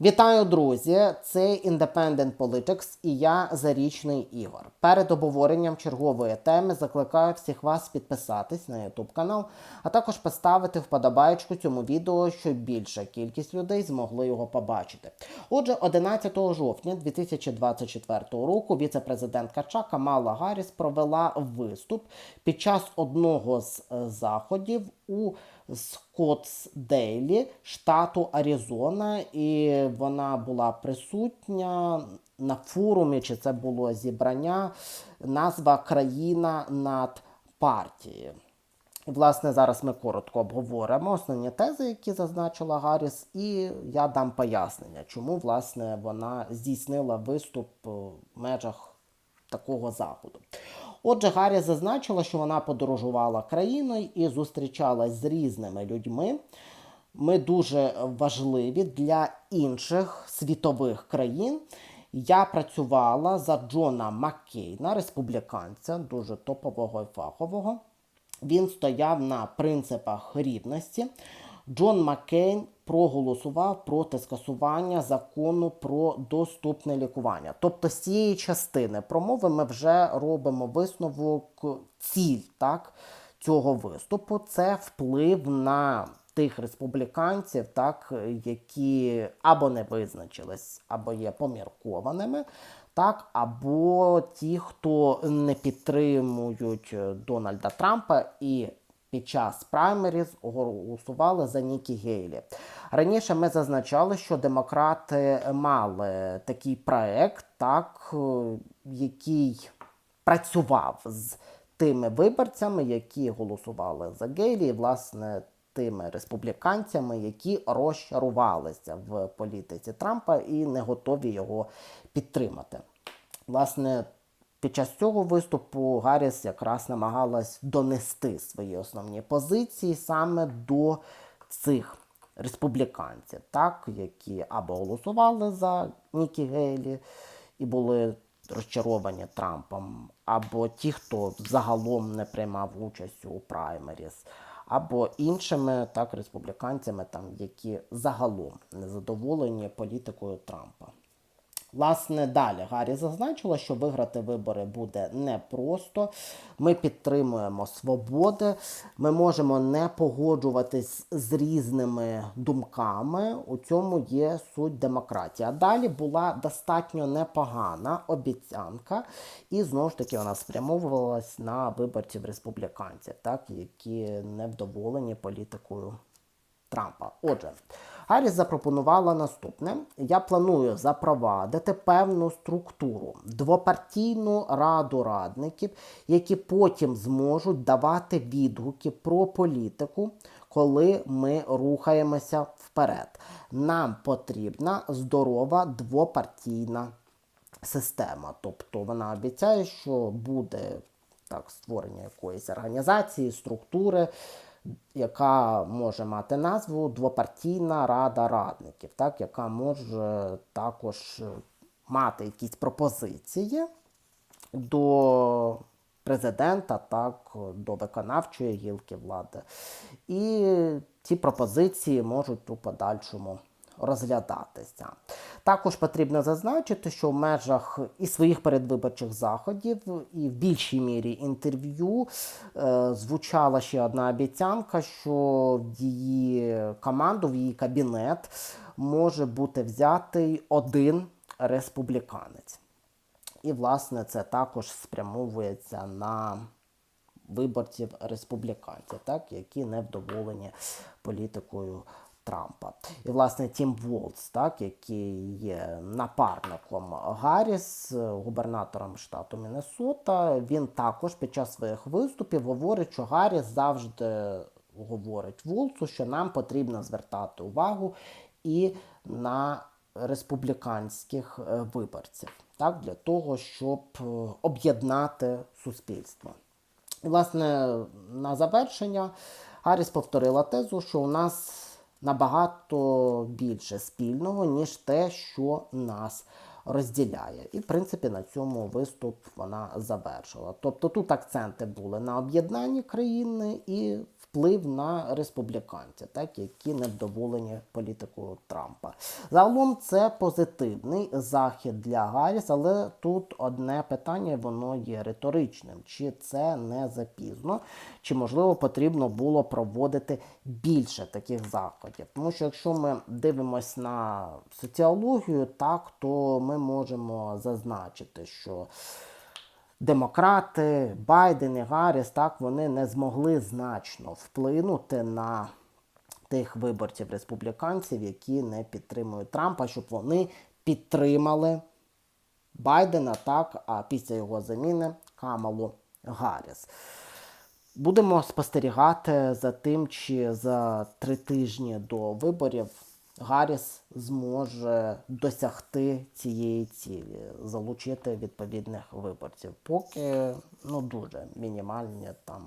Вітаю, друзі! Це Independent Politics і я Зарічний Ігор. Перед обговоренням чергової теми закликаю всіх вас підписатись на YouTube канал, а також поставити вподобайку цьому відео, щоб більша кількість людей змогли його побачити. Отже, 11 жовтня 2024 року віце-президентка США Камала Гарріс провела виступ під час одного з е, заходів у Скоттсдейлі, штату Аризона, і вона була присутня на форумі, чи це було зібрання, назва Країна над партією. І, власне, зараз ми коротко обговоримо основні тези, які зазначила Гарріс, і я дам пояснення, чому власне вона здійснила виступ в межах такого заходу. Отже, Гарріс зазначила, що вона подорожувала країною і зустрічалась з різними людьми. Ми дуже важливі для інших світових країн. Я працювала за Джона Маккейна, республіканця, дуже топового і фахового. Він стояв на принципах рівності. Джон Маккейн проголосував проти скасування закону про доступне лікування. Тобто, з цієї частини промови ми вже робимо висновок ціль так, цього виступу. Це вплив на тих республіканців, так, які або не визначились, або є поміркованими. Так, або ті, хто не підтримують Дональда Трампа і під час праймеріз голосували за Нікі Гейлі. Раніше ми зазначали, що демократи мали такий проект, так, який працював з тими виборцями, які голосували за Гейлі, і, власне, тими республіканцями, які розчарувалися в політиці Трампа і не готові його підтримати. Власне, під час цього виступу Гарріс якраз намагалась донести свої основні позиції саме до цих республіканців, так, які або голосували за Нікі Гейлі і були розчаровані Трампом, або ті, хто загалом не приймав участь у праймеріс, або іншими так, республіканцями, там, які загалом не задоволені політикою Трампа. Власне, далі Гаррі зазначила, що виграти вибори буде непросто. Ми підтримуємо свободи, ми можемо не погоджуватись з різними думками. У цьому є суть демократії. А далі була достатньо непогана обіцянка, і знову ж таки вона спрямовувалась на виборців республіканців, так, які невдоволені політикою Трампа. Отже. Гарріс запропонувала наступне: я планую запровадити певну структуру, двопартійну раду радників, які потім зможуть давати відгуки про політику, коли ми рухаємося вперед. Нам потрібна здорова двопартійна система. Тобто вона обіцяє, що буде так створення якоїсь організації, структури яка може мати назву Двопартійна рада радників, так, яка може також мати якісь пропозиції до президента, так, до виконавчої гілки влади. І ці пропозиції можуть у подальшому розглядатися. Також потрібно зазначити, що в межах і своїх передвиборчих заходів, і в більшій мірі інтерв'ю е, звучала ще одна обіцянка, що в її команду, в її кабінет може бути взятий один республіканець. І, власне, це також спрямовується на виборців республіканців, так, які невдоволені політикою Трампа. І, власне, Тім Волц, так, який є напарником Гарріс, губернатором штату Міннесота, він також під час своїх виступів говорить, що Гарріс завжди говорить Волцу, що нам потрібно звертати увагу і на республіканських е, виборців, так, для того, щоб е, об'єднати суспільство. І, власне, на завершення Гарріс повторила тезу, що у нас набагато більше спільного, ніж те, що нас розділяє. І, в принципі, на цьому виступ вона завершила. Тобто тут акценти були на об'єднанні країни і вплив на республіканців, так, які невдоволені політикою Трампа. Загалом це позитивний захід для Гарріс, але тут одне питання, воно є риторичним: чи це не запізно, чи можливо потрібно було проводити більше таких заходів. Тому що якщо ми дивимося на соціологію, так то ми можемо зазначити, що демократи, Байден і Гарріс, так вони не змогли значно вплинути на тих виборців республіканців, які не підтримують Трампа, щоб вони підтримали Байдена, так, а після його заміни Камалу Гарріс. Будемо спостерігати за тим, чи за три тижні до виборів Гарріс зможе досягти цієї цілі, залучити відповідних виборців. Поки ну дуже мінімальні там